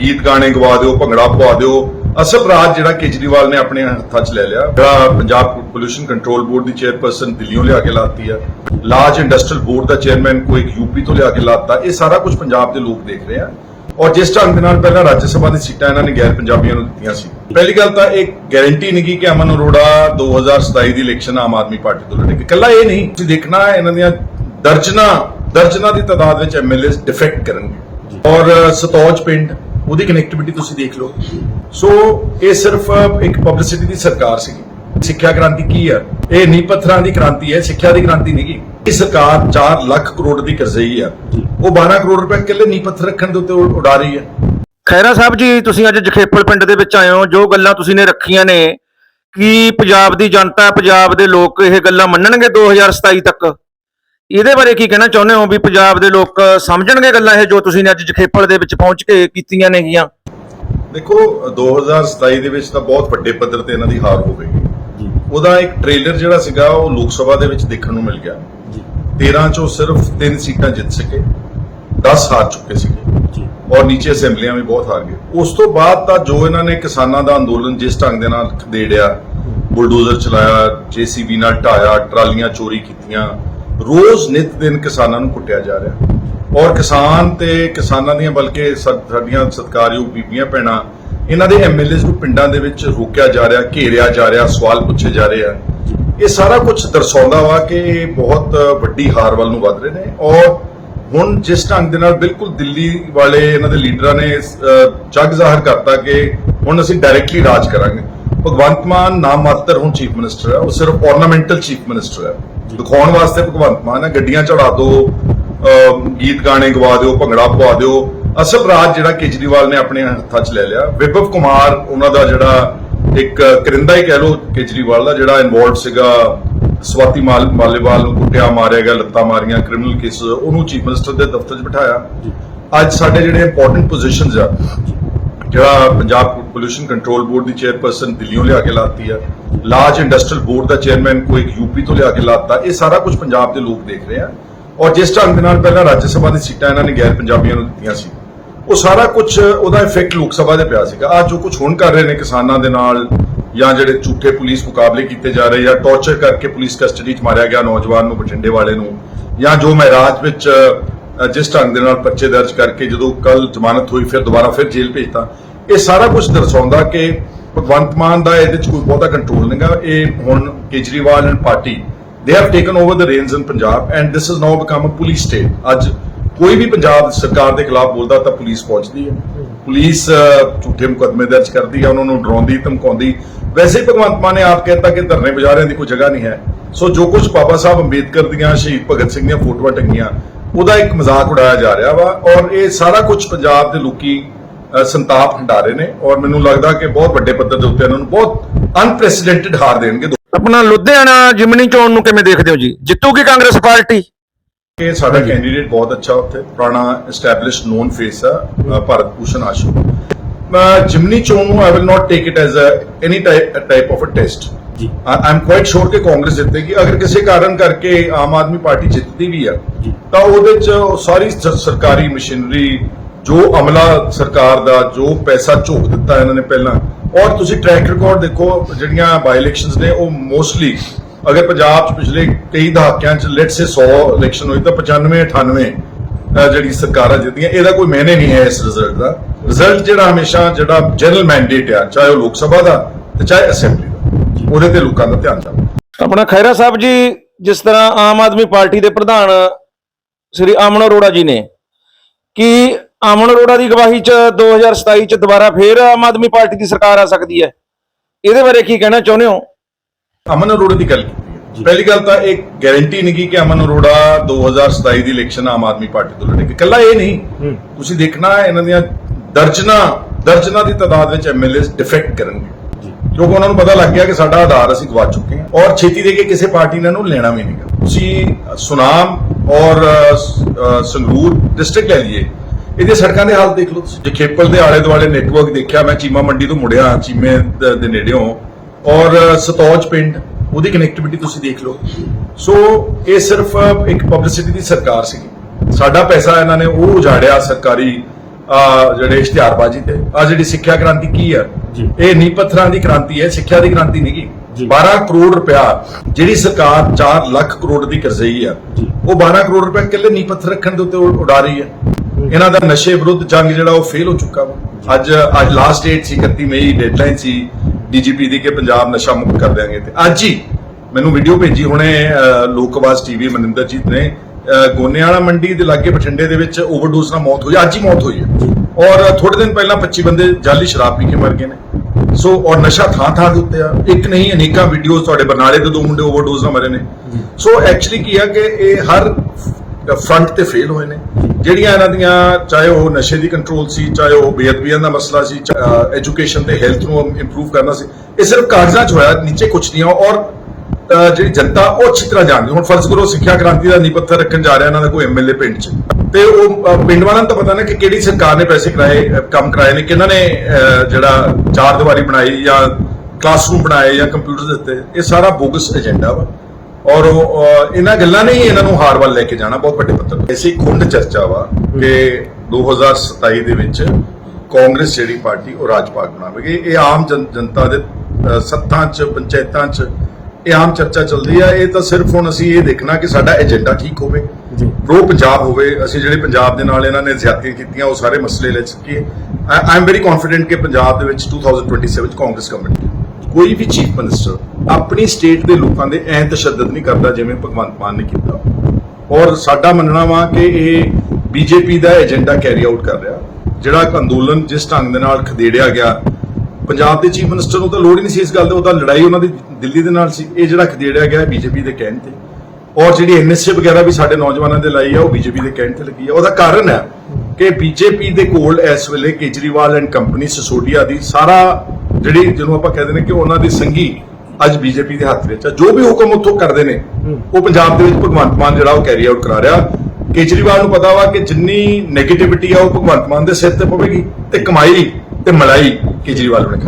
ਗੀਤ ਗਾਣੇ ਗਵਾ ਦਿਓ, ਭੰਗੜਾ ਪਵਾ ਦਿਓ। ਅਸਲ ਰਾਜ ਜਿਹੜਾ ਕੇਜਰੀਵਾਲ ਨੇ ਆਪਣੇ ਹੱਥਾਂ 'ਚ ਲੈ ਲਿਆ। ਜਿਹੜਾ ਪੰਜਾਬ ਪੋਲੂਸ਼ਨ ਕੰਟਰੋਲ ਬੋਰਡ ਦੀ ਚੇਅਰਪਰਸਨ ਦਿੱਲੀੋਂ ਲਿਆ ਕੇ ਲਾਤੀ ਆ। ਲਾਰਜ ਇੰਡਸਟਰੀਅਲ ਬੋਰਡ ਦਾ ਚੇਅਰਮੈਨ ਕੋਈ ਯੂਪੀ ਤੋਂ ਲਿਆ ਕੇ ਲਾਤਾ। ਇਹ ਸਾਰਾ ਕੁਝ ਪੰਜਾਬ ਦੇ ਲੋਕ ਦੇਖ ਰਹੇ ਆ। ਔਰ ਜਿਸ ਢੰਗ ਦੇ ਨਾਲ ਪਹਿਲਾਂ ਰਾਜ ਸਭਾ ਦੀ ਸੀਟਾਂ ਇਹਨਾਂ ਨੇ ਗੈਰ ਪੰਜਾਬੀਆਂ ਨੂੰ ਦਿੱਤੀਆਂ ਸੀ। ਪਹਿਲੀ ਗੱਲ ਤਾਂ ਇਹ ਗਾਰੰਟੀ ਨਹੀਂ ਗੀ ਕਿ ਅਮਨ ਅਰੋੜਾ 2027 ਦੀ ਇਲੈਕਸ਼ਨ ਆਮ ਆਦਮੀ ਪਾਰਟੀ ਤੋਂ ਲੜੇਗੀ। ਇਕੱਲਾ ਇਹ ਨਹੀਂ। ਤੁਸੀਂ ਦੇਖਣਾ ਇਹਨਾਂ ਦੀਆਂ ਦਰਜਨਾ ਦਰਜਨਾ ਦੀ ਤਾਦਾਦ ਵਿੱਚ ਐਮਐਲਏਸ ਡਿਫੈਕਟ ਕਰਨਗੇ। ਔਰ ਸਤੌਜ ਪਿੰਡ, ਉਹਦੀ ਕਨੈਕਟੀਵਿਟੀ ਤੁਸੀਂ ਦੇਖ ਲਓ। ਸੋ ਇਹ ਸਿਰਫ ਇੱਕ ਪਬਲਿਸਿਟੀ ਦੀ ਸਰਕਾਰ ਸੀ ਸਿੱਖਿਆ ਕ੍ਰਾਂਤੀ ਕੀ ਹੈ ਇਹ ਨੀ ਪੱਥਰਾਂ ਦੀ ਕ੍ਰਾਂਤੀ ਹੈ, ਸਿੱਖਿਆ ਦੀ ਕ੍ਰਾਂਤੀ ਨਹੀਂ ਇਹ ਸਰਕਾਰ 4 ਲੱਖ ਕਰੋੜ ਦੀ ਕਰਜ਼ਈ ਆ। ਉਹ 12 ਕਰੋੜ ਰੁਪਏ ਇਕੱਲੇ ਨੀ ਪੱਥਰ ਰੱਖਣ ਦੇ ਉੱਤੇ ਉਡਾ ਰਹੀ ਹੈ। ਖੈਰਾ ਸਾਹਿਬ ਜੀ, ਤੁਸੀਂ ਅੱਜ ਜਖੇਪਲ ਪਿੰਡ ਦੇ ਵਿੱਚ ਆਏ ਹੋ। ਜੋ ਗੱਲਾਂ ਤੁਸੀਂ ਨੇ ਰੱਖੀਆਂ ਨੇ, ਕਿ ਪੰਜਾਬ ਦੀ ਜਨਤਾ, ਪੰਜਾਬ ਦੇ ਲੋਕ ਇਹ ਗੱਲਾਂ ਮੰਨਣਗੇ 2027 ਤੱਕ? ਇਹਦੇ ਬਾਰੇ ਕੀ ਕਹਿਣਾ ਚਾਹੁੰਦੇ ਹੋ ਵੀ ਪੰਜਾਬ ਦੇ ਲੋਕ ਸਮਝਣਗੇ ਗੱਲਾਂ ਇਹ ਜੋ ਤੁਸੀਂ ਨੇ ਅੱਜ ਜਖੇਪਲ ਦੇ ਵਿੱਚ ਪਹੁੰਚ ਕੇ ਕੀਤੀਆਂ ਨੇਗੀਆਂ? ਦੇਖੋ 2027 ਦੇ ਵਿੱਚ ਤਾਂ ਬਹੁਤ ਵੱਡੇ ਪੱਧਰ ਤੇ ਇਹਨਾਂ ਦੀ ਹਾਰ ਹੋਵੇਗੀ ਉਹਦਾ ਇੱਕ ਟ੍ਰੇਲਰ ਜਿਹੜਾ ਸੀਗਾ ਉਹ ਲੋਕ ਸਭਾ ਦੇ ਵਿੱਚ ਦੇਖਣ ਨੂੰ ਮਿਲ ਗਿਆ। 13 ਚੋਂ ਸਿਰਫ 3 ਸੀਟਾਂ ਜਿੱਤ ਸਕੇ 10 ਹਾਰ ਚੁੱਕੇ ਸੀਗੇ। ਔਰ ਨੀਚੇ ਅਸੈਂਬਲੀਆਂ ਵੀ ਬਹੁਤ ਹਾਰ ਗਏ। ਉਸ ਤੋਂ ਬਾਅਦ ਤਾਂ ਜੋ ਇਹਨਾਂ ਨੇ ਕਿਸਾਨਾਂ ਦਾ ਅੰਦੋਲਨ ਜਿਸ ਢੰਗ ਦੇ ਨਾਲ ਖਦੇੜਿਆ ਬੁਲਡੋਜ਼ਰ ਚਲਾਇਆ ਜੀਸੀਬੀ ਨਾਲ ਢਾਇਆ ਟਰਾਲੀਆਂ ਚੋਰੀ ਕੀਤੀਆਂ ਰੋਜ਼ ਨਿਤ ਦਿਨ ਕਿਸਾਨਾਂ ਨੂੰ ਕੁੱਟਿਆ ਜਾ ਰਿਹਾ। ਔਰ ਕਿਸਾਨ ਤੇ ਕਿਸਾਨਾਂ ਦੀਆਂ ਬਲਕਿ ਸਾਡੀਆਂ ਸਤਿਕਾਰਯੋਗ ਬੀਬੀਆਂ ਭੈਣਾਂ ਇਹਨਾਂ ਦੇ ਐਮਐਲਏਸ ਨੂੰ ਪਿੰਡਾਂ ਦੇ ਵਿੱਚ ਰੋਕਿਆ ਜਾ ਰਿਹਾ ਘੇਰਿਆ ਜਾ ਰਿਹਾ ਸਵਾਲ ਪੁੱਛੇ ਜਾ ਰਹੇ ਆ। ਇਹ ਸਾਰਾ ਕੁਝ ਦਰਸਾਉਂਦਾ ਵਾ ਕਿ ਇਹ ਬਹੁਤ ਵੱਡੀ ਹਾਰ ਵੱਲ ਨੂੰ ਵੱਧ ਰਹੇ ਨੇ। ਔਰ ਹੁਣ ਜਿਸ ਢੰਗ ਦੇ ਨਾਲ ਬਿਲਕੁਲ ਦਿੱਲੀ ਵਾਲੇ ਇਹਨਾਂ ਦੇ ਲੀਡਰਾਂ ਨੇ ਅਹ, ਜਗ ਜ਼ਾਹਰ ਕਰਤਾ ਕਿ ਹੁਣ ਅਸੀਂ ਡਾਇਰੈਕਟਲੀ ਰਾਜ ਕਰਾਂਗੇ। ਭਗਵੰਤ ਮਾਨ ਨਾਮ ਮਾਤਰ ਹੁਣ ਚੀਫ ਮਿਨਿਸਟਰ ਹੈ ਉਹ ਸਿਰਫ ornamental ਚੀਫ ਮਿਨਿਸਟਰ ਹੈ। ਦਿਖਾਉਣ ਵਾਸਤੇ ਭਗਵੰਤ ਮਾਨ ਹੈ ਗੱਡੀਆਂ ਚੜਾ ਦਿਓ ਗੀਤ ਗਾਣੇ ਗਵਾ ਦਿਓ ਭੰਗੜਾ ਪਵਾ ਦਿਓ। ਅਸਲ ਰਾਜ ਜਿਹੜਾ ਕੇਜਰੀਵਾਲ ਨੇ ਆਪਣੇ ਹੱਥਾਂ 'ਚ ਲੈ ਲਿਆ। ਵਿਭਵ ਕੁਮਾਰ ਉਹਨਾਂ ਦਾ ਜਿਹੜਾ ਇੱਕ ਕਰਿੰਦਾ ਹੀ ਕਹਿ ਲਓ ਕੇਜਰੀਵਾਲ ਦਾ ਜਿਹੜਾ ਇਨਵੋਲਡ ਸੀਗਾ ਸਵਾਤੀ ਮਾਲ ਮਾਲੇਵਾਲ ਨੂੰ ਕੁੱਟਿਆ ਮਾਰਿਆ ਗਿਆ ਲੱਤਾਂ ਮਾਰੀਆਂ ਕ੍ਰਿਮੀਨਲ ਕੇਸ ਉਹਨੂੰ ਚੀਫ ਮਿਨਿਸਟਰ ਦੇ ਦਫ਼ਤਰ 'ਚ ਬਿਠਾਇਆ। ਅੱਜ ਸਾਡੇ ਜਿਹੜੇ ਇੰਪੋਰਟੈਂਟ ਪੋਜੀਸ਼ਨਸ ਆ ਜਿਹੜਾ ਪੰਜਾਬ ਪੋਲੂਸ਼ਨ ਕੰਟਰੋਲ ਬੋਰਡ ਦੀ ਚੇਅਰਪਰਸਨ ਦਿੱਲੀੋਂ ਲਿਆ ਕੇ ਲਾਤੀ ਆ ਲਾਰਜ ਇੰਡਸਟਰੀਅਲ ਬੋਰਡ ਦਾ ਚੇਅਰਮੈਨ ਕੋਈ ਯੂਪੀ ਤੋਂ ਲਿਆ ਕੇ ਲਾਤਾ, ਇਹ ਸਾਰਾ ਕੁਝ ਪੰਜਾਬ ਦੇ ਲੋਕ ਦੇਖ ਰਹੇ ਆ। ਔਰ ਜਿਸ ਢੰਗ ਦੇ ਨਾਲ ਪਹਿਲਾਂ ਰਾਜ ਸਭਾ ਦੀ ਸੀਟਾਂ ਇਹਨਾਂ ਨੇ ਗੈਰ ਪੰਜਾਬੀਆਂ ਨੂੰ ਦਿੱਤੀਆਂ ਸੀ, ਉਹ ਸਾਰਾ ਕੁਝ ਉਹਦਾ ਇਫੈਕਟ ਲੋਕ ਸਭਾ ਦੇ ਪਿਆ ਸੀਗਾ। ਆ ਜੋ ਕੁਝ ਹੁਣ ਕਰ ਰਹੇ ਨੇ ਕਿਸਾਨਾਂ ਦੇ ਨਾਲ, ਜਾਂ ਜਿਹੜੇ ਝੂਠੇ ਪੁਲਿਸ ਮੁਕਾਬਲੇ ਕੀਤੇ ਜਾ ਰਹੇ, ਜਾਂ ਟੌਰਚਰ ਕਰਕੇ ਪੁਲਿਸ ਕਸਟਡੀ 'ਚ ਮਾਰਿਆ ਗਿਆ ਨੌਜਵਾਨ ਨੂੰ, ਬਠਿੰਡੇ ਵਾਲੇ ਨੂੰ, ਜਾਂ ਜੋ ਮਹਿਰਾਜ ਵਿੱਚ ਜਿਸ ਢੰਗ ਦੇ ਨਾਲ ਪਰਚੇ ਦਰਜ ਕਰਕੇ ਜਦੋਂ ਕੱਲ ਜ਼ਮਾਨਤ ਹੋਈ, ਫਿਰ ਦੁਬਾਰਾ ਫਿਰ ਜੇਲ੍ਹ ਭੇਜਤਾ। ਇਹ ਸਾਰਾ ਕੁਝ ਦਰਸਾਉਂਦਾ ਕਿ ਭਗਵੰਤ ਮਾਨ ਦਾ ਇਹਦੇ 'ਚ ਕੋਈ ਬਹੁਤਾ ਕੰਟਰੋਲ ਨਹੀਂਗਾ ਇਹ ਹੁਣ ਕੇਜਰੀਵਾਲ ਐਂਡ ਪਾਰਟੀ ਦੇ have taken over the reins in Punjab and this is now become a police state ਅੱਜ ਕੋਈ ਵੀ ਪੰਜਾਬ ਸਰਕਾਰ ਦੇ ਖਿਲਾਫ ਬੋਲਦਾ ਤਾਂ ਪੁਲਿਸ ਪਹੁੰਚਦੀ ਹੈ। ਪੁਲਿਸ ਝੂਠੇ ਮੁਕੱਦਮੇ ਦਰਜ ਕਰਦੀ ਹੈ, ਉਹਨਾਂ ਨੂੰ ਡਰਾਉਂਦੀ, ਧਮਕਾਉਂਦੀ। ਵੈਸੇ ਭਗਵੰਤ ਮਾਨ ਨੇ ਆਪ ਕਹਿਤਾ ਕਿ ਧਰਨੇ ਬਾਜ਼ਾਰਿਆਂ ਦੀ ਕੋਈ ਜਗ੍ਹਾ ਨਹੀਂ ਹੈ। ਸੋ ਜੋ ਕੁਝ ਬਾਬਾ ਸਾਹਿਬ ਅੰਬੇਦਕਰ ਦੀਆਂ, ਸ਼ਹੀਦ ਭਗਤ ਸਿੰਘ ਦੀਆਂ ਫੋਟੋਆਂ ਟੰਗੀਆਂ ਉਹਦਾ ਇੱਕ ਮਜ਼ਾਕ ਉਡਾਇਆ ਜਾ ਰਿਹਾ ਵਾ ਔਰ ਇਹ ਸਾਰਾ ਕੁਝ ਪੰਜਾਬ ਦੇ ਲੋਕੀ ਅ, ਸੰਤਾਪ ਹੰਡਾ ਰਹੇ ਨੇ ਔਰ ਮੈਨੂੰ ਲੱਗਦਾ ਕਿ ਬਹੁਤ ਵੱਡੇ ਪੱਧਰ ਦੇ ਉੱਤੇ ਇਹਨਾਂ ਨੂੰ ਬਹੁਤ ਅਨਪ੍ਰੈਸੀਡੈਂਟਡ ਹਾਰ ਦੇਣਗੇ ਆਪਣਾ ਲੁਧਿਆਣਾ ਜਿਮਨੀ ਚੋਣ ਨੂੰ ਕਿਵੇਂ ਦੇਖਦੇ ਹੋ ਜੀ? ਜਿੱਤੂਗੀ ਕਾਂਗਰਸ ਪਾਰਟੀ? ਕਿ ਸਾਡਾ ਕੈਂਡੀਡੇਟ ਬਹੁਤ ਅੱਛਾ ਉੱਥੇ ਪੁਰਾਣਾ ਐਸਟੈਬਲਿਸ਼ਡ ਨੋਨ ਫੇਸ ਆ ਅ, ਭਾਰਤ ਭੂਸ਼ਣ ਆਸ਼ੂ। ਮੈਂ ਜਿਮਨੀ ਚੋਣ ਨੂੰ I will not take it as any type of a test ਜੀ। ਆਈ ਐਮ ਕੁਆਇਟ ਸ਼ੋਰ ਕਿ ਕਾਂਗਰਸ ਜਿੱਤੇਗੀ। ਅਗਰ ਕਿਸੇ ਕਾਰਨ ਕਰਕੇ ਆਮ ਆਦਮੀ ਪਾਰਟੀ ਜਿੱਤਦੀ ਵੀ ਆ ਜੀ। ਤਾਂ ਉਹਦੇ ਚ ਉਹ ਸਾਰੀ ਸ- ਸਰਕਾਰੀ ਮਸ਼ੀਨਰੀ, ਜੋ ਅਮਲਾ ਸਰਕਾਰ ਦਾ, ਜੋ ਪੈਸਾ ਝੋਕ ਦਿੱਤਾ ਇਹਨਾਂ ਨੇ ਪਹਿਲਾਂ, ਔਰ ਤੁਸੀਂ ਟਰੈਕ ਰਿਕਾਰਡ ਦੇਖੋ, ਜਿਹੜੀਆਂ ਬਾਈ ਇਲੈਕਸ਼ਨਸ ਨੇ, ਉਹ ਮੋਸਟਲੀ ਅਗਰ ਪੰਜਾਬ ਚ ਪਿਛਲੇ ਕਈ ਦਹਾਕਿਆਂ ਚ ਲੈਟ ਸੇ 100 ਇਲੈਕਸ਼ਨ ਹੋਈ, ਤਾਂ 95 98 ਅਹ ਜਿਹੜੀ ਸਰਕਾਰਾਂ ਜਿੱਤੀਆਂ, ਇਹਦਾ ਕੋਈ ਮਾਇਨੇ ਨਹੀਂ ਹੈ ਇਸ ਰਿਜ਼ਲਟ ਦਾ। ਰਿਜ਼ਲਟ ਜਿਹੜਾ ਹਮੇਸ਼ਾ, ਜਿਹੜਾ ਜਨਰਲ ਮੈਂਡੇਟ ਆ, ਚਾਹੇ ਉਹ ਲੋਕ ਸਭਾ ਦਾ, ਤੇ ਚਾਹੇ ਅਸੈਂਬਲੀ ਦਾ। ਉਹਦੇ ਤੇ ਲੋਕਾਂ ਦਾ ਧਿਆਨ ਜਾਂਦਾ ਆਪਣਾ ਖੈਰਾ ਸਾਹਿਬ ਜੀ, ਜਿਸ ਤਰ੍ਹਾਂ ਆਮ ਆਦਮੀ ਪਾਰਟੀ ਦੇ ਪ੍ਰਧਾਨ ਸ੍ਰੀ ਅਮਨ ਅਰੋੜਾ ਜੀ ਨੇ ਕਿ ਅਮਨ ਅਰੋੜਾ ਦੀ ਗਵਾਹੀ 'ਚ 2027 'ਚ ਦੁਬਾਰਾ ਫੇਰ ਆਮ ਆਦਮੀ ਪਾਰਟੀ ਦੀ ਸਰਕਾਰ ਆ ਸਕਦੀ ਹੈ। ਇਹਦੇ ਬਾਰੇ ਕੀ ਕਹਿਣਾ ਚਾਹੁੰਦੇ ਹੋ? ਅਮਨ ਅਰੋੜਾ ਦੀ ਗੱਲ ਪਹਿਲੀ ਗੱਲ ਤਾਂ ਇਹ ਗਾਰੰਟੀ ਨਹੀਂ ਕਿ ਅਮਨ ਅਰੋੜਾ 2027 ਦੀ ਇਲੈਕਸ਼ਨ ਆਮ ਆਦਮੀ ਪਾਰਟੀ ਤੋਂ ਲੜੇਗੀ। ਇਕੱਲਾ ਇਹ ਨਹੀਂ। ਤੁਸੀਂ ਦੇਖਣਾ ਇਹਨਾਂ ਦੀਆਂ ਦਰਜਨਾ ਦਰਜਨਾ ਦੀ ਤਾਦਾਦ ਵਿੱਚ ਐਮਐਲਏਸ ਡਿਫੈਕਟ ਕਰਨਗੇ। ਕਿਉਂਕਿ ਉਹਨਾਂ ਨੂੰ ਪਤਾ ਲੱਗ ਗਿਆ ਕਿ ਸਾਡਾ ਆਧਾਰ ਅਸੀਂ ਗਵਾ ਚੁੱਕੇ ਹਾਂ। ਔਰ ਛੇਤੀ ਦੇ ਕੇ ਕਿਸੇ ਪਾਰਟੀ ਨੇ ਇਹਨੂੰ ਲੈਣਾ ਵੀ ਨਹੀਂਗਾ ਤੁਸੀਂ ਸੁਨਾਮ ਔਰ ਸੰਗਰੂਰ ਡਿਸਟ੍ਰਿਕਟ ਲੈ ਲਈਏ ਇਹਦੇ ਸੜਕਾਂ ਦੇ ਹਾਲ ਦੇਖ ਲਓ ਤੁਸੀਂ। ਜੇ ਖੇਪਲ ਦੇ ਆਲੇ ਦੁਆਲੇ ਨੈਟਵਰਕ ਦੇਖਿਆ ਮੈਂ ਚੀਮਾ ਮੰਡੀ ਤੋਂ ਮੁੜਿਆ ਚੀਮੇ ਦ- ਨੇੜਿਓਂ। ਔਰ ਸਤੌਜ ਪਿੰਡ ਉਹਦੀ ਕਨੈਕਟੀਵਿਟੀ ਤੁਸੀਂ ਦੇਖ ਲਓ। ਸੋ ਇਹ ਸਿਰਫ ਇੱਕ ਪਬਲਿਸਿਟੀ ਦੀ ਸਰਕਾਰ ਸੀ ਸਾਡਾ ਪੈਸਾ ਇਹਨਾਂ ਨੇ ਉਹ ਉਜਾੜਿਆ ਸਰਕਾਰੀ ਜਿਹੜੇ ਇਸ਼ਤਿਹਾਰਬਾਜ਼ੀ ਤੇ। ਆ ਜਿਹੜੀ ਸਿੱਖਿਆ ਕ੍ਰਾਂਤੀ ਕੀ ਆ। ਇਹ ਨੀ ਪੱਥਰਾਂ ਦੀ ਕ੍ਰਾਂਤੀ ਹੈ ਸਿੱਖਿਆ ਦੀ ਕ੍ਰਾਂਤੀ ਨਹੀਂ ਜੀ। 12 ਕਰੋੜ ਰੁਪਇਆ ਜਿਹੜੀ ਸਰਕਾਰ 4 ਲੱਖ ਕਰੋੜ ਦੀ ਕਰਜ਼ਈ ਆ। ਉਹ 12 ਕਰੋੜ ਰੁਪਏ ਇਕੱਲੇ ਨੀ ਪੱਥਰ ਰੱਖਣ ਦੇ ਉੱਤੇ ਉਡਾ ਰਹੀ ਹੈ। ਇਹਨਾਂ ਦਾ ਨਸ਼ੇ ਵਿਰੁੱਧ ਜੰਗ ਜਿਹੜਾ ਉਹ ਫੇਲ ਹੋ ਚੁੱਕਾ ਵਾ। ਅੱਜ ਅੱਜ ਲਾਸਟ ਡੇਟ ਸੀ 31 ਮਈ ਡੈਡਲਾਈਨ ਸੀ ਡੀਜੀਪੀ ਦੀ ਕਿ ਪੰਜਾਬ ਨਸ਼ਾ ਮੁਕਤ ਕਰ ਦਿਆਂਗੇ ਤੇ ਅੱਜ ਹੀ ਮੈਨੂੰ ਵੀਡੀਓ ਭੇਜੀ ਹੁਣੇ ਅਹ, ਲੋਕ ਆਵਾਜ਼ ਟੀਵੀ ਮਨਿੰਦਰਜੀਤ ਨੇ। ਅਹ, ਗੋਨੇਵਾਲਾ ਮੰਡੀ ਦੇ ਲਾਗੇ ਬਠਿੰਡੇ ਦੇ ਵਿੱਚ ਓਵਰਡੋਜ਼ ਨਾਲ ਮੌਤ ਹੋਈ ਅੱਜ ਹੀ ਮੌਤ ਹੋਈ ਹੈ ਔਰ ਥੋੜੇ ਦਿਨ ਪਹਿਲਾਂ 25 ਬੰਦੇ ਜਾਲੀ ਸ਼ਰਾਬ ਪੀ ਕੇ ਮਰ ਗਏ ਨੇ। ਸੋ ਔਰ ਨਸ਼ਾ ਥਾਂ ਥਾਂ ਦੇ ਉੱਤੇ ਆ। ਇੱਕ ਨਹੀਂ ਅਨੇਕਾਂ ਵੀਡੀਓਜ਼ ਤੁਹਾਡੇ ਬਰਨਾਲੇ ਦੇ ਦੋ ਮੁੰਡੇ ਓਵਰਡੋਜ਼ ਨਾਲ ਮਰੇ ਨੇ। ਸੋ ਐਕਚੁਅਲੀ ਕੀ ਆ ਕਿ ਇਹ ਹਰ ਫਰੰਟ ਤੇ ਫੇਲ ਹੋਏ ਨੇ। ਜਿਹੜੀਆਂ ਇਹਨਾਂ ਦੀਆਂ ਚਾਹੇ ਉਹ ਨਸ਼ੇ ਦੀ ਕੰਟਰੋਲ ਸੀ ਚਾਹੇ ਉਹ ਬੇਅਦਬੀਆਂ ਦਾ ਮਸਲਾ ਸੀ ਐਜੂਕੇਸ਼ਨ ਤੇ ਹੈਲਥ ਨੂੰ ਇੰਪਰੂਵ ਕਰਨਾ ਸੀ ਇਹ ਸਿਰਫ ਕਾਗਜ਼ਾਂ 'ਚ ਹੋਇਆ ਨੀਚੇ ਕੁਝ ਨਹੀਂ ਆ। ਔਰ ਜਿਹੜੀ ਜਨਤਾ ਉਹ ਅੱਛੀ ਤਰ੍ਹਾਂ ਜਾਣਦੀ ਹੁਣ ਫਰਜ਼ ਕਰੋ ਸਿੱਖਿਆ ਕ੍ਰਾਂਤੀ ਦਾ ਨੀਂਹ ਰੱਖਣ ਜਾ ਰਿਹਾ ਇਹਨਾਂ ਦਾ ਕੋਈ ਐਮਐਲਏ ਪਿੰਡ 'ਚ। ਤੇ ਉਹ ਪਿੰਡ ਵਾਲਿਆਂ ਨੂੰ ਤਾਂ ਪਤਾ ਨਾ ਕਿ ਕਿਹੜੀ ਸਰਕਾਰ ਨੇ ਪੈਸੇ ਕਰਾਏ ਕੰਮ ਕਰਾਏ ਨੇ ਕਿਹਨਾਂ ਨੇ ਜਿਹੜਾ ਚਾਰ ਦੀਵਾਰੀ ਬਣਾਈ ਜਾਂ ਕਲਾਸਰੂਮ ਬਣਾਏ ਜਾਂ ਕੰਪਿਊਟਰ ਦਿੱਤੇ ਇਹ ਸਾਰਾ ਬੋਗਸ ਏਜੰਡਾ ਵਾ। ਔਰ ਇਹਨਾਂ ਗੱਲਾਂ ਨੇ ਹੀ ਇਹਨਾਂ ਨੂੰ ਹਾਰ ਵੱਲ ਲੈ ਕੇ ਜਾਣਾ ਬਹੁਤ ਵੱਡੇ ਪੱਧਰ ਐਸੀ ਖੁੰਡ ਚਰਚਾ ਵਾ ਕਿ 2027 ਦੇ ਵਿੱਚ ਕਾਂਗਰਸ ਜਿਹੜੀ ਪਾਰਟੀ ਉਹ ਰਾਜ ਪਾਰਟੀ ਬਣਾਵੇਗੀ। ਇਹ ਆਮ ਜਨ- ਜਨਤਾ ਦੇ ਅਹ, ਸੱਥਾਂ 'ਚ ਪੰਚਾਇਤਾਂ 'ਚ ਇਹ ਆਮ ਚਰਚਾ ਚੱਲਦੀ ਆ ਇਹ ਤਾਂ ਸਿਰਫ ਹੁਣ ਅਸੀਂ ਇਹ ਦੇਖਣਾ ਕਿ ਸਾਡਾ ਏਜੰਡਾ ਠੀਕ ਹੋਵੇ ਜੀ। ਪ੍ਰੋ ਪੰਜਾਬ ਹੋਵੇ ਅਸੀਂ ਜਿਹੜੇ ਪੰਜਾਬ ਦੇ ਨਾਲ ਇਹਨਾਂ ਨੇ ਜ਼ਿਆਦਤੀਆਂ ਕੀਤੀਆਂ ਉਹ ਸਾਰੇ ਮਸਲੇ ਲੈ ਸਕੀਏ ਆਈ ਐਮ ਵੈਰੀ ਕੌਨਫੀਡੈਂਟ ਕਿ ਪੰਜਾਬ ਦੇ ਵਿੱਚ 2027 ਵਿੱਚ ਕਾਂਗਰਸ ਗਵਰਨਮੈਂਟ ਕੋਈ ਵੀ ਚੀਫ ਮਿਨਿਸਟਰ ਆਪਣੀ ਸਟੇਟ ਦੇ ਲੋਕਾਂ ਦੇ ਐ ਤਸ਼ੱਦਦ ਨਹੀਂ ਕਰਦਾ ਜਿਵੇਂ ਭਗਵੰਤ ਮਾਨ ਨੇ ਕੀਤਾ। ਔਰ ਸਾਡਾ ਮੰਨਣਾ ਵਾ ਕਿ ਇਹ ਬੀਜੇਪੀ ਦਾ ਏਜੰਡਾ ਕੈਰੀ ਆਊਟ ਕਰ ਰਿਹਾ ਜਿਹੜਾ ਇੱਕ ਅੰਦੋਲਨ ਜਿਸ ਢੰਗ ਦੇ ਨਾਲ ਖਦੇੜਿਆ ਗਿਆ ਪੰਜਾਬ ਦੇ ਚੀਫ ਮਿਨਿਸਟਰ ਨੂੰ ਤਾਂ ਲੋੜ ਹੀ ਨਹੀਂ ਸੀ ਇਸ ਗੱਲ ਤੇ ਉਹਦਾ ਲੜਾਈ ਉਹਨਾਂ ਦੀ ਦਿੱਲੀ ਦੇ ਨਾਲ ਸੀ। ਇਹ ਜਿਹੜਾ ਖਦੇੜਿਆ ਗਿਆ ਬੀਜੇਪੀ ਦੇ ਕਹਿਣ ਤੇ। ਔਰ ਜਿਹੜੀ ਐਨਐਸਏ ਵਗੈਰਾ ਵੀ ਸਾਡੇ ਨੌਜਵਾਨਾਂ ਦੇ ਲਈ ਆ, ਉਹ ਬੀਜੇਪੀ ਦੇ ਕਹਿਣ ਤੇ ਲੱਗੀ ਆ। ਉਹਦਾ ਕਾਰਨ ਹੈ ਕਿ ਬੀਜੇਪੀ ਦੇ ਕੋਲ ਇਸ ਵੇਲੇ ਕੇਜਰੀਵਾਲ ਐਂਡ ਕੰਪਨੀ ਸਸੋਡੀਆ ਦੀ ਸਾਰਾ ਜਿਹੜੀ ਜਿਹਨੂੰ ਆਪਾਂ ਕਹਿੰਦੇ ਨੇ ਕਿ ਉਹਨਾਂ ਦੀ ਸੰਗੀ ਅੱਜ ਬੀਜੇਪੀ ਦੇ ਹੱਥ ਵਿੱਚ ਆ। ਜੋ ਵੀ ਹੁਕਮ ਉੱਥੋਂ ਕਰਦੇ ਨੇ, ਉਹ ਪੰਜਾਬ ਦੇ ਵਿੱਚ ਭਗਵੰਤ ਮਾਨ ਜਿਹੜਾ ਉਹ ਕੈਰੀ ਆਊਟ ਕਰਾ ਰਿਹਾ। ਕੇਜਰੀਵਾਲ ਨੂੰ ਪਤਾ ਵਾ ਕਿ ਜਿੰਨੀ 네ਗੇਟਿਵਿਟੀ ਆ, ਉਹ ਭਗਵੰਤ ਮਾਨ ਦੇ ਸਿਰ ਤੇ ਪਵੇਗੀ ਤੇ ਕਮਾਈ ਤੇ ਮਲਾਈ ਕੇਜਰੀਵਾਲ ਨੇ ਖਾਣੀ